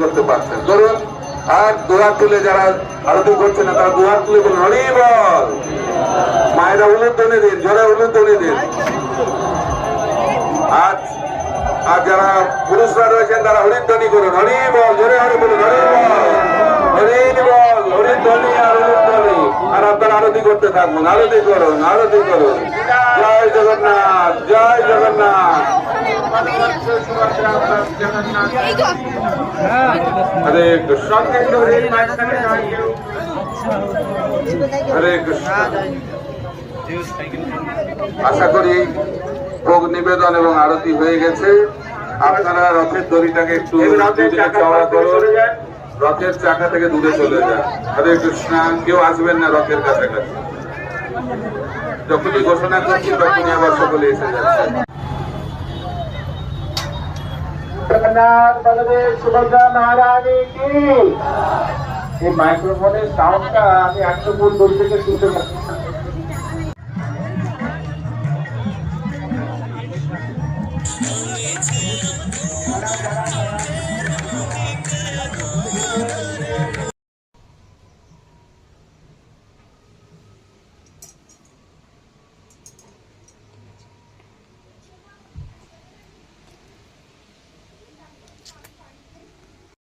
করতে পারতেন ধরুন, আর দোয়া তুলে যারা আরতি করছে না, তারা দোয়া তুলে বলুন, হরি বল। মায়েরা উলুধ্বনি দিন, জোরে উলুধ্বনি দিন। আজ আর যারা পুরুষরা রয়েছেন, তারা হরিধ্বনি করুন, হরি বল। জোরে হরি বলুন, হরি বল। হরি বল। হরিধ্বনি আর হরিধ্বনি আর আপনারা আরতি করতে থাকুন, আরতি করুন আরতি করুন। জয় জগন্নাথ জয় জগন্নাথ। হরে কৃষ্ণ। হরে কৃষ্ণ। আশা করি ভোগ নিবেদন এবং আরতি হয়ে গেছে। আপনারা রথের দড়িটাকে একটু চওড়া করুন। রথের চাকা থেকে দূরে চলে যান। হরে কৃষ্ণ। কেউ আসবেন না রথের কাছাকাছি। যখনই ঘোষণা করছি তখনই আবার সকলে এসে যাচ্ছে। জগন্নাথ বলদেব সুভদ্রা মহারানী কি এই মাইক্রোফোনের সাউন্ডটা আমি একশো ফুট দূর থেকে শুনতে পাচ্ছি।